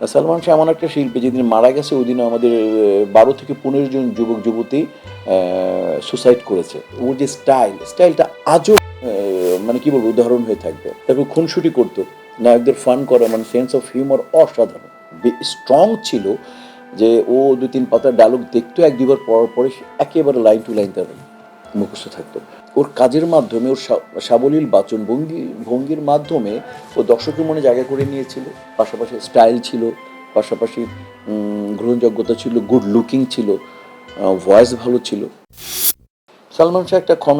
সালমান শাহ এমন একটা শিল্পী যেদিন মারা গেছে ওই আমাদের বারো থেকে পনেরো জন যুবক, যুবতী সুসাইড করেছে। ওর যে স্টাইল স্টাইলটা আজও মানে কি বলব, উদাহরণ হয়ে থাকবে। তারপর খুনসুটি করতো। নায়কদের ফান করা মানে সেন্স অফ হিউমার অসাধারণ। স্ট্রং ছিল যে ও দু তিন পাতার ডায়লগ দেখতো এক দুবার পড়ার পরে একেবারে লাইন টু লাইন তার মুখস্থ থাকতো। ওর কাজের মাধ্যমে, ওর সাবলীল বাচন ভঙ্গি, ভঙ্গির মাধ্যমে ও দর্শকের মনে জায়গা করে নিয়েছিল। পাশাপাশি স্টাইল ছিল, পাশাপাশি গ্রহণযোগ্যতা ছিল, গুড লুকিং ছিল ভয়েস ভালো ছিল। সালমান শাহ একটা ক্ষণ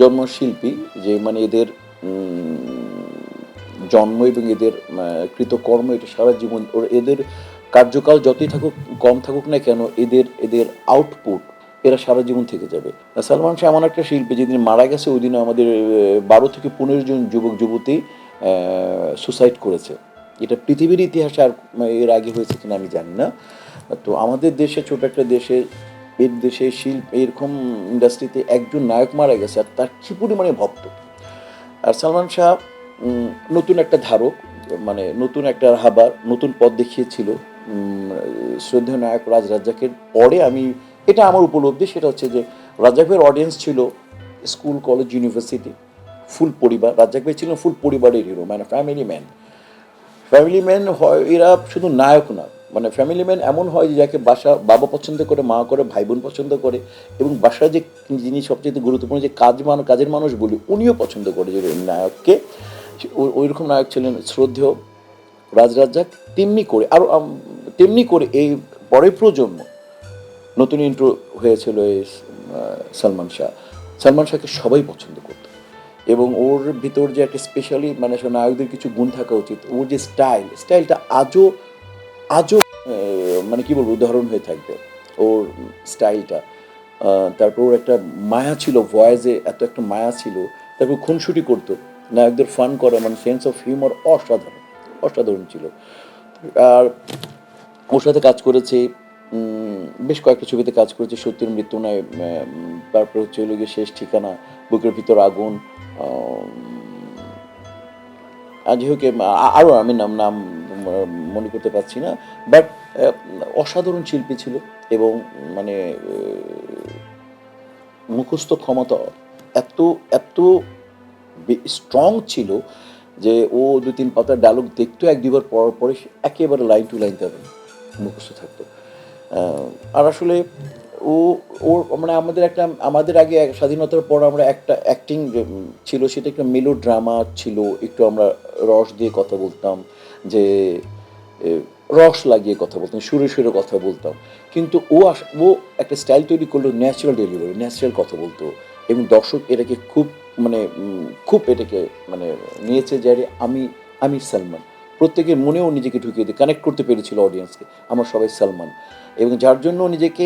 জন্ম শিল্পী যে মানে এদের জন্ম এবং এদের কৃতকর্ম, এটা সারা জীবন ওর এদের কার্যকাল যতই থাকুক, কম থাকুক না কেন, এদের এদের আউটপুট এরা সারা জীবন থেকে যাবে। সালমান শাহ এমন একটা শিল্পী যেদিন মারা গেছে, ওই আমাদের বারো থেকে পনেরো জন যুবক, যুবতী সুসাইড করেছে। এটা পৃথিবীর ইতিহাসে আর এর আগে হয়েছে কিনা আমি জানি না। তো আমাদের দেশে, ছোট একটা দেশে, এর দেশে শিল্প, এরকম ইন্ডাস্ট্রিতে একজন নায়ক মারা গেছে, আর তার কি পরিমাণে ভক্ত। আর সালমান শাহ নতুন একটা ধারক মানে নতুন একটা হাবার, নতুন পথ দেখিয়েছিল। শ্রদ্ধেয় নায়ক রাজ রাজ্জাকের পরে আমি এটা আমার উপলব্ধি, সেটা হচ্ছে যে রাজ্জাকের অডিয়েন্স ছিল স্কুল কলেজ ইউনিভার্সিটি ফুল পরিবার, রাজ্জাক ভাই ছিলেন ফুল পরিবারের হিরো মানে ফ্যামিলি ম্যান ফ্যামিলি ম্যান হয়, এরা শুধু নায়ক না মানে ফ্যামিলি ম্যান এমন হয় যে যাকে বাসা, বাবা পছন্দ করে, মা করে, ভাই বোন পছন্দ করে, এবং বাসার যে যিনি সবচেয়ে গুরুত্বপূর্ণ যে কাজ মান, কাজের মানুষ বলি, উনিও পছন্দ করে যে নায়ককে। ওই- রকম নায়ক ছিলেন শ্রদ্ধেয় রাজ রাজ্জাক, তেমনি করে আরও তেমনি করে এই পরের প্রজন্ম নতুন ইন্ট্রো হয়েছিল এই সালমান শাহ। সালমান শাহকে সবাই পছন্দ করত। এবং ওর ভিতর যে একটা স্পেশালি মানে নায়কদের কিছু গুণ থাকা উচিত, ওর যে স্টাইল স্টাইলটা আজও আজও মানে কি বলব, উদাহরণ হয়ে থাকবে ওর স্টাইলটা তারপর ওর একটা মায়া ছিল ভয়েসে এত একটা মায়া ছিল, তারপর খুনসুটি করতো। নায়কদের ফান করা মানে সেন্স অফ হিউমার অসাধারণ অসাধারণ ছিল। আর ওর সাথে কাজ করেছে বেশ কয়েকটা ছবিতে কাজ করেছে। সত্যের মৃত্যু নয় তারপর হচ্ছে হলো গিয়ে শেষ ঠিকানা, বুকের ভিতর আগুন হোক আরও আমি নাম নাম মনে করতে পারছি না। বাট অসাধারণ শিল্পী ছিল এবং মানে মুখস্থ ক্ষমতা এত এত স্ট্রং ছিল যে ও দু তিন পাতার ডায়লগ দেখতো এক দুবার পড়ার পরে একেবারে লাইন টু লাইন তার মুখস্থ থাকতো। আর আসলে ও ওর মানে আমাদের একটা, আমাদের আগে স্বাধীনতার পর আমরা একটা অ্যাক্টিং ছিল, সেটা একটা মেলো ড্রামা ছিল, একটু আমরা রস দিয়ে কথা বলতাম, যে রস লাগিয়ে কথা বলতাম, সুরে সুরে কথা বলতাম। কিন্তু ও আস- ও একটা স্টাইল তৈরি করল ন্যাচারাল ডেলিভারি ন্যাচারাল কথা বলতো। এবং দর্শক এটাকে খুব মানে খুব এটাকে মানে নিয়েছে যে আমি আমি সালমান। প্রত্যেকের মনেও নিজেকে ঢুকিয়ে দিয়ে কানেক্ট করতে পেরেছিল অডিয়েন্সকে আমার সবাই সালমান। এবং যার জন্য নিজেকে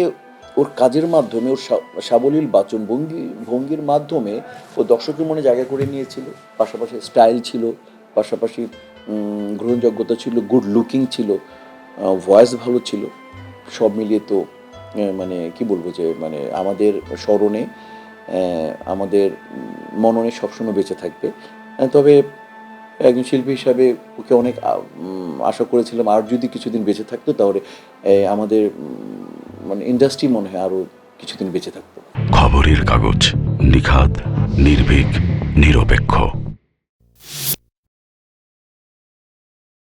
ওর কাজের মাধ্যমে, ওর সাবলীল বাচন ভঙ্গি, ভঙ্গির মাধ্যমে ও দর্শকের মনে জায়গা করে নিয়েছিল। পাশাপাশি স্টাইল ছিল, পাশাপাশি গ্রহণযোগ্যতা ছিল গুড লুকিং ছিল ভয়েস ভালো ছিল। সব মিলিয়ে তো মানে কি বলব যে মানে আমাদের স্মরণে আমাদের মননে সবসময় বেঁচে থাকবে। তবে একজন শিল্পী হিসাবে ওকে অনেক আশা করেছিলাম আর যদি কিছুদিন বেঁচে থাকতো তাহলে আমাদের মানে ইন্ডাস্ট্রি মনে হয় আরও কিছুদিন বেঁচে থাকতো। খবরের কাগজ নিখাত নির্ভীক, নিরপেক্ষ।